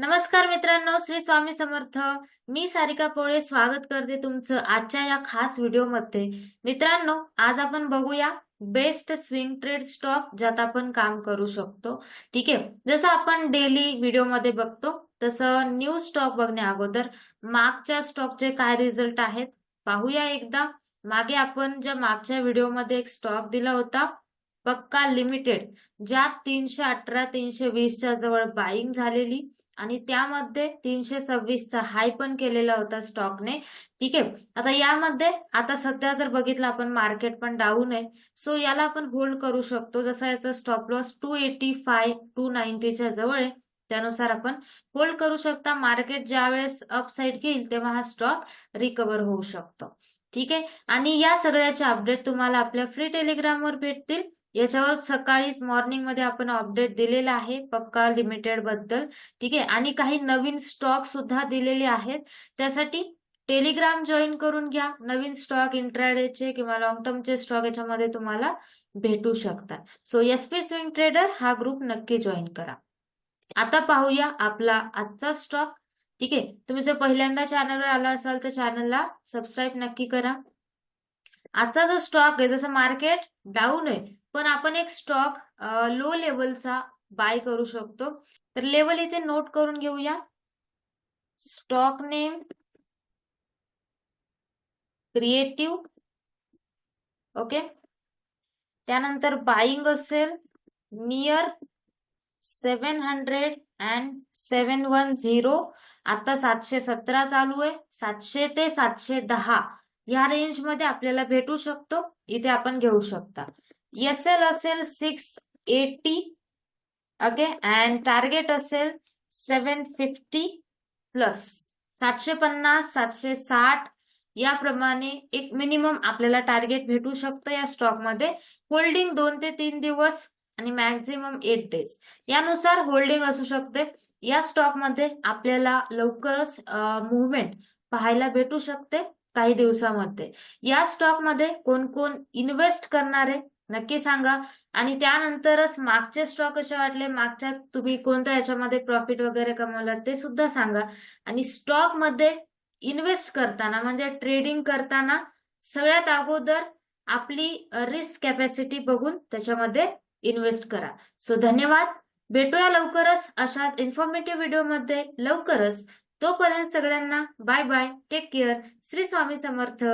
नमस्कार मित्रांनो श्री स्वामी समर्थ. मी सारिका पोळे स्वागत करते तुमचं आजच्या या खास व्हिडिओमध्ये मित्रांनो आज आपण बघूया बेस्ट स्विंग ट्रेड स्टॉक ज्यात आपण काम करू शकतो. ठीक आहे जसं आपण डेली व्हिडिओमध्ये बघतो तसं न्यू स्टॉक बघण्या अगोदर मागच्या स्टॉकचे काय रिझल्ट आहेत पाहूया एकदा. मागे आपण ज्या मागच्या व्हिडिओमध्ये एक स्टॉक दिला होता पक्का लिमिटेड ज्यात तीनशे अठरा तीनशे वीसच्या जवळ बाईंग झालेली आणि त्यामध्ये तीनशे सव्वीसचा हाय पण केलेला होता स्टॉकने ठीक आहे? आता यामध्ये आता सध्या जर बघितलं आपण मार्केट पण डाऊन आहे. सो याला आपण होल्ड करू शकतो. जसा याचा stop loss two eighty five to नाईन्टीच्या जवळ आहे त्यानुसार आपण होल्ड करू शकता. मार्केट ज्या वेळेस अपसाईड घेईल तेव्हा हा स्टॉक रिकवर होऊ शकतो. ठीक आहे? आणि या सगळ्याचे अपडेट तुम्हाला आपल्या फ्री टेलिग्रामवर भेटतील. याच्यावर सकाळीच मॉर्निंगमध्ये आपण अपडेट दिलेला आहे पक्का लिमिटेडबद्दल. ठीक आहे? आणि काही नवीन स्टॉक सुद्धा दिलेले आहेत. त्यासाठी टेलिग्राम जॉईन करून घ्या. नवीन स्टॉक इंट्राडेचे किंवा लॉंग टर्मचे स्टॉक याच्यामध्ये तुम्हाला भेटू शकतात. सो एसपी स्विंग ट्रेडर हा ग्रुप नक्की जॉईन करा. आता पाहूया आपला आजचा स्टॉक ठीक आहे? तुम्ही जर पहिल्यांदा चॅनलवर आला असाल तर चॅनलला सबस्क्राईब नक्की करा. आजचा जो स्टॉक आहे जसं मार्केट डाऊन आहे पण आपण एक स्टॉक लो लेवलचा बाय करू शकतो. तर लेवल इथे नोट करून घेऊया. स्टॉक नेम क्रिएटिव्ह ओके त्यानंतर बाईंग असेल near seven hundred and seven one zero आता सातशे सतरा चालू आहे. सातशे ते सातशे दहा. या रेंजमध्ये आपल्याला भेटू शकतो. इथे आपण घेऊ शकता. एस एल असेल six eighty okay and target असेल सेवन फिफ्टी प्लस सातशे पन्नास सातशे साठ याप्रमाणे एक मिनिमम आपल्याला टार्गेट भेटू शकतं या स्टॉकमध्ये होल्डिंग दोन ते तीन दिवस आणि मॅक्झिमम एट डेज यानुसार होल्डिंग असू शकते. या स्टॉकमध्ये आपल्याला लवकरच मुवमेंट पाहायला भेटू शकते. काही दिवसामध्ये. या स्टॉकमध्ये कोण कोण इन्व्हेस्ट करणारे नक्की सांगा. आणि त्यानंतरच मागचे स्टॉक कसे वाटले मागच्या तुम्ही कोणत्या याच्यामध्ये प्रॉफिट वगैरे कमवलं ते सुद्धा सांगा. आणि स्टॉकमध्ये इन्व्हेस्ट करताना म्हणजे ट्रेडिंग करताना सगळ्यात अगोदर आपली रिस्क कॅपॅसिटी बघून त्याच्यामध्ये इन्व्हेस्ट करा. सो धन्यवाद. भेटूया लवकरच अशाच इन्फॉर्मेटिव्ह व्हिडिओमध्ये लवकरच. तोपर्यंत सगळ्यांना bye bye take care. Shri Swami Samarth.